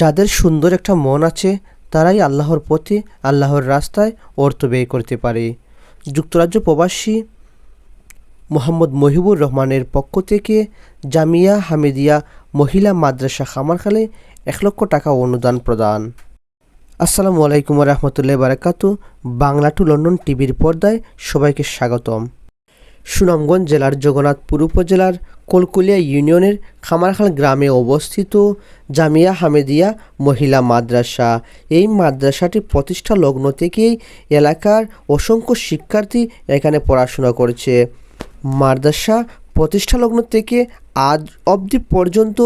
যাদের সুন্দর একটা মন আছে, তারাই আল্লাহর পথে, আল্লাহর রাস্তায় অর্থ ব্যয় করতে পারে। যুক্তরাজ্য প্রবাসী মোহাম্মদ মহিবুর রহমানের পক্ষ থেকে জামিয়া হামিদিয়া মহিলা মাদ্রাসা খামারখালে এক লক্ষ টাকা অনুদান প্রদান। আসসালামু আলাইকুম রহমতুল্লাহ বারাকাতু বাংলা টু লন্ডন টিভির পর্দায় সবাইকে স্বাগতম। সুনামগঞ্জ জেলার জগন্নাথপুর উপজেলার কলকুলিয়া ইউনিয়নের খামারখাল গ্রামে অবস্থিত জামিয়া হামেদিয়া মহিলা মাদ্রাসা। এই মাদ্রাসাটি প্রতিষ্ঠা লগ্ন থেকেই এলাকার অসংখ্য শিক্ষার্থী এখানে পড়াশোনা করছে। মাদ্রাসা প্রতিষ্ঠা লগ্ন থেকে আজ অবধি পর্যন্ত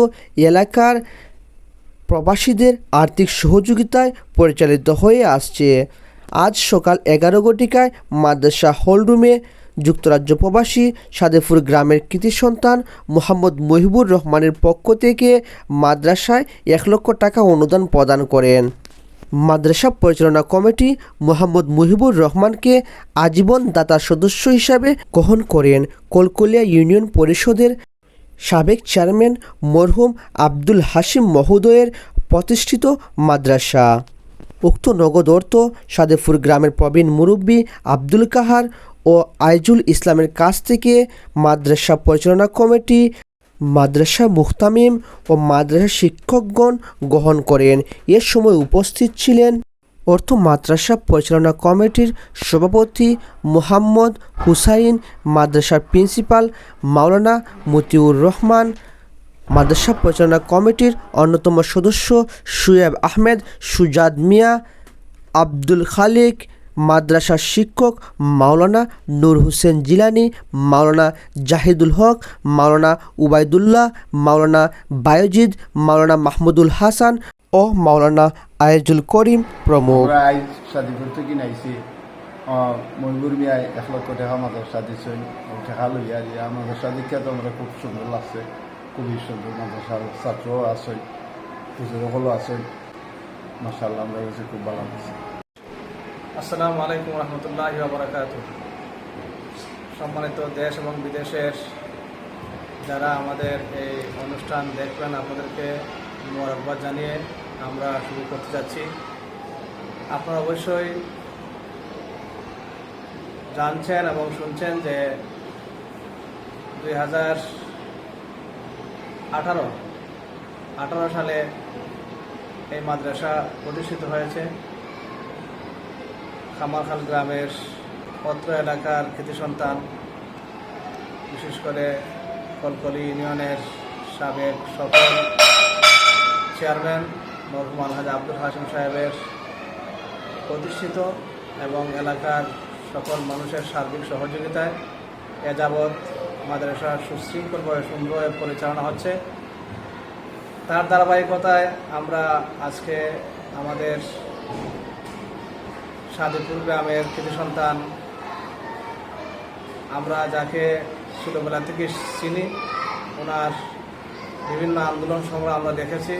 এলাকার প্রবাসীদের আর্থিক সহযোগিতায় পরিচালিত হয়ে আসছে। আজ সকাল এগারো ঘটিকায় মাদ্রাসা হলরুমে যুক্তরাজ্য প্রবাসী সাদেপুর গ্রামের কৃতি সন্তান মোহাম্মদ মহিবুর রহমানের পক্ষ থেকে মাদ্রাসায় এক লক্ষ টাকা অনুদান প্রদান করেন। মাদ্রাসা পরিচালনা কমিটি মোহাম্মদ মুহিবুর রহমানকে আজীবন দাতা সদস্য হিসাবে গ্রহণ করেন। কলকলিয়া ইউনিয়ন পরিষদের সাবেক চেয়ারম্যান মরহুম আব্দুল হাশিম মহোদয়ের প্রতিষ্ঠিত মাদ্রাসা। উক্ত নগদ অর্থ সাদেপুর গ্রামের প্রবীণ মুরব্বী আব্দুল কাহার ও আইজুল ইসলামের কাছ থেকে মাদ্রাসা পরিচালনা কমিটি, মাদ্রাসা মুখতামিম ও মাদ্রাসা শিক্ষকগণ গ্রহণ করেন। এ সময় উপস্থিত ছিলেন অর্থ মাদ্রাসা পরিচালনা কমিটির সভাপতি মোহাম্মদ হুসাইন, মাদ্রাসার প্রিন্সিপাল মাওলানা মতিউর রহমান, মাদ্রাসা পরিচালনা কমিটির অন্যতম সদস্য সুয়েব আহমেদ সুজাদ মিয়া, আব্দুল খালিক মাদ্রাসার শিক্ষক মাওলানা নূর হোসেন জিলানি, মাওলানা জাহিদুল হক, মাওলানা উবাইদুল্লাহ মাওলানা বায়জিদ, মাওলানা মাহমুদুল হাসান ও মাওলানা আয়েজুল করিম প্রমুখ। মহিবুর মিয়ায় এক লক্ষ টাকা মাদ্রাসা দিচ্ছেন টাকা লইয়া দিয়া মাদ্রাসা দেখে তো আমরা খুব সুন্দর লাগছে। খুবই সুন্দর মাদ্রাসার ছাত্রও আছেন হুজুরসকলও আছেন। মাসাল্লাহ আমরা খুব ভালো লাগছে আসসালামু আলাইকুম রহমতুল্লাহ বারাকাত সম্মানিত দেশ এবং বিদেশের যারা আমাদের এই অনুষ্ঠান দেখবেন, আপনাদেরকে মোবারকবাদ জানিয়ে আমরা শুরু করতে যাচ্ছি। আপনারা অবশ্যই জানছেন এবং শুনছেন যে দুই হাজার আঠারো আঠারো সালে এই মাদ্রাসা প্রতিষ্ঠিত হয়েছে। খামারখাল গ্রামের পত্র এলাকার কৃতি সন্তান, বিশেষ করে কলকলি ইউনিয়নের সাবেক সফল চেয়ারম্যান মরহুম আলহাজ আব্দুল হাসিম সাহেবের প্রতিষ্ঠিত এবং এলাকার সকল মানুষের সার্বিক সহযোগিতায় এ যাবৎ মাদ্রাসা সুশৃঙ্খলভাবে সুন্দরভাবে পরিচালনা হচ্ছে। তার ধারাবাহিকতায় আমরা আজকে আমাদের সাদেপুর গ্রামের কৃতি সন্তান। আমরা যাকে ছোটোবেলা থেকে চিনি, ওনার বিভিন্ন আন্দোলন সংগ্রাম আমরা দেখেছি।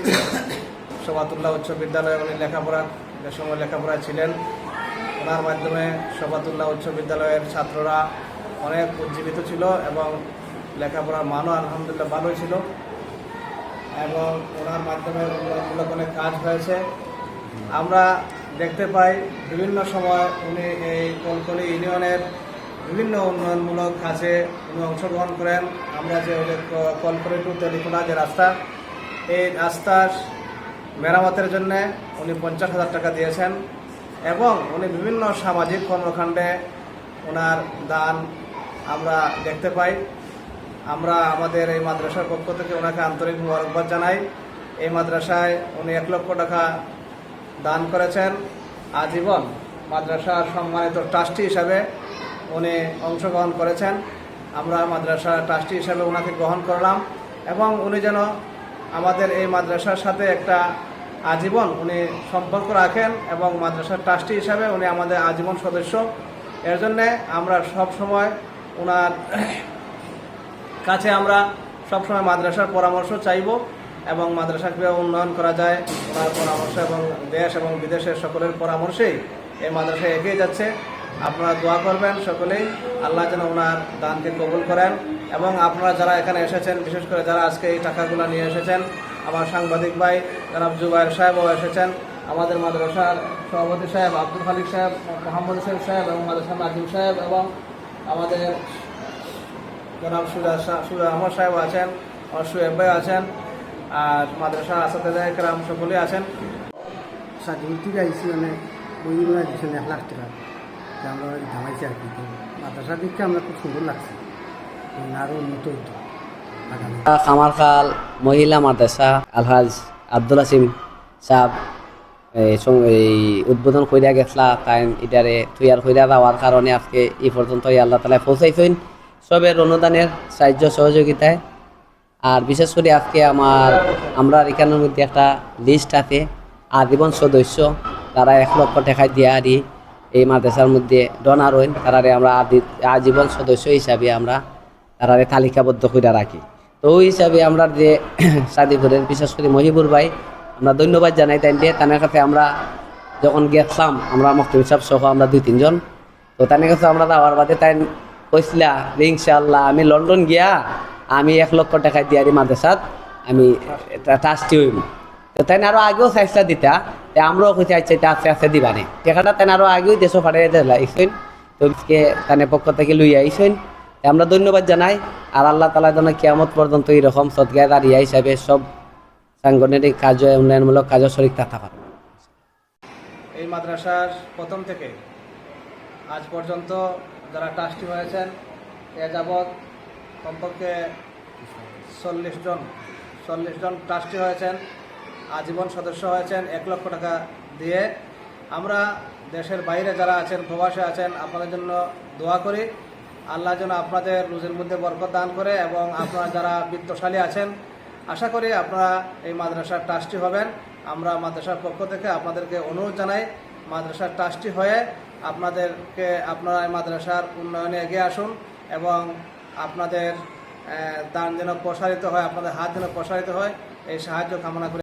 সবাতুল্লাহ উচ্চ বিদ্যালয়ে উনি লেখাপড়া যে সময় লেখাপড়া ছিলেন। ওনার মাধ্যমে সবাতুল্লাহ উচ্চ বিদ্যালয়ের ছাত্ররা অনেক উজ্জীবিত ছিল এবং লেখাপড়ার মানও আলহামদুলিল্লাহ ভালোই ছিল। এবং ওনার মাধ্যমে অনেক কাজ হয়েছে। আমরা দেখতে পাই। বিভিন্ন সময় উনি এই কলকলি ইউনিয়নের বিভিন্ন উন্নয়নমূলক কাজে উনি অংশগ্রহণ করেন। আমরা যে কলকলি টু তেলিখোলা যে রাস্তা, এই রাস্তার মেরামতের জন্য উনি পঞ্চাশ হাজার টাকা দিয়েছেন এবং উনি বিভিন্ন সামাজিক কর্মকাণ্ডে ওনার দান আমরা দেখতে পাই। আমরা আমাদের এই মাদ্রাসার পক্ষ থেকে ওনাকে আন্তরিক মোবারকবাদ জানাই। এই মাদ্রাসায় উনি এক লক্ষ টাকা দান করেছেন আজীবন মাদ্রাসার সম্মানিত ট্রাস্টি হিসাবে উনি অংশগ্রহণ করেছেন। আমরা মাদ্রাসা ট্রাস্টি হিসাবে ওনাকে গ্রহণ করলাম এবং উনি যেন আমাদের এই মাদ্রাসার সাথে একটা আজীবন উনি সম্পর্ক রাখেন এবং মাদ্রাসার ট্রাস্টি হিসাবে উনি আমাদের আজীবন সদস্য। এর জন্যে আমরা সব সময় ওনার কাছে আমরা সবসময় মাদ্রাসার পরামর্শ চাইব। এবং মাদ্রাসা কীভাবে উন্নয়ন করা যায় ওনার পরামর্শ এবং দেশ এবং বিদেশের সকলের পরামর্শেই এই মাদ্রাসা এগিয়ে যাচ্ছে। আপনারা দোয়া করবেন সকলেই, আল্লাহ যেন ওনার দানকে কবুল করেন। এবং আপনারা যারা এখানে এসেছেন, বিশেষ করে যারা আজকে এই টাকাগুলো নিয়ে এসেছেন, আমার সাংবাদিক ভাই জনাব জুবাইর সাহেবও এসেছেন। আমাদের মাদ্রাসার সভাপতি সাহেব আব্দুল খালিক সাহেব, মোহাম্মদ হোসেন সাহেব এবং মাদ্রাসা নাজিম সাহেব এবং আমাদের জনাব সুজা সুজা আহমদ সাহেব আছেন, আমার সুয়েব ভাই আছেন। আর মাদ্রাসার আসাদ একরাম সকলেই আছেন। আইসি মানে বই দিয়েছেন এক লাখ টাকা আমরা জামাইছি আর কি মাদ্রাসা দিকটা আমরা খুব সুন্দর লাগছে। মানে আরও উন্নত হইতো। খামারখাল মহিলা মাদ্রাসা আলহাজ আব্দুল হাসিম সাহ এই উদ্বোধন কইরা গেছলা তাই এটারে তৈয়ার কইরা দেওয়ার কারণে আজকে এই পর্যন্ত আল্লাহ তালা পৌঁছাইছেন। সবের অনুদানের সাহায্য সহযোগিতায় আর বিশেষ করে আজকে আমার, আমরা এখানের মধ্যে একটা লিস্ট আছে। আজীবন সদস্য, তারা এক লক্ষ টাকা দিয়ে আরি এই মাদ্রাসার মধ্যে ডোনার হইন তারারে আমরা আজীবন সদস্য হিসাবে আমরা তারারে তালিকাবদ্ধ করে রাখি। তো ওই হিসাবে আমরা যে সাদিপুরের বিশেষ করে মহিবুর ভাই, আমরা ধন্যবাদ জানাই তাই দিয়ে তাদের কাছে আমরা যখন গেছিলাম, আমরা মক্তিম সাহেব সহ আমরা দুই তিনজন তো তাদের কাছে আমরা যাওয়ার বাদে তাই কইছিলা যে, ইনশাআল্লাহ, আমি লন্ডন গিয়া আমি এক লক্ষ টাকা দিয়ারি মাদ্রাসাত আমি ট্রাস্টি হইম তো তাই আরও আগেও চাইছিলা দিতা, তে আমরাও কইতে আচ্ছা এটা আছে আছে দিবানে টাকাটা তাই আরও আগেও দেশও ফাটাই দিলাইছেন তো তানের পক্ষ থেকে লইয়া আইছেন আমরা ধন্যবাদ জানাই, আর আল্লাহ তালা যেন কিয়ামত পর্যন্ত এইরকম সদগায় দাঁড়িয়ে হিসাবে সব সাংগঠনিক কাজ, উন্নয়নমূলক কাজও শরিক থাকা পারে। এই মাদ্রাসার প্রথম থেকে আজ পর্যন্ত যারা ট্রাস্টি হয়েছেন, এ যাবৎ কমপক্ষে চল্লিশ জন চল্লিশ জন ট্রাস্টি হয়েছেন, আজীবন সদস্য হয়েছেন এক লক্ষ টাকা দিয়ে। আমরা দেশের বাইরে যারা আছেন, প্রবাসে আছেন, আপনাদের জন্য দোয়া করি। আল্লাহ যেন আপনাদের রুজের মধ্যে বরকত দান করে এবং আপনারা যারা বিত্তশালী আছেন, আশা করি আপনারা এই মাদ্রাসার ট্রাস্টি হবেন। আমরা মাদ্রাসার পক্ষ থেকে আপনাদেরকে অনুরোধ জানাই, মাদ্রাসার ট্রাস্টি হয়ে আপনাদেরকে আপনারা এই মাদ্রাসার উন্নয়নে এগিয়ে আসুন এবং আপনাদের দান যেন প্রসারিত হয় আপনাদের হাত যেন প্রসারিত হয় এই সাহায্য কামনা করে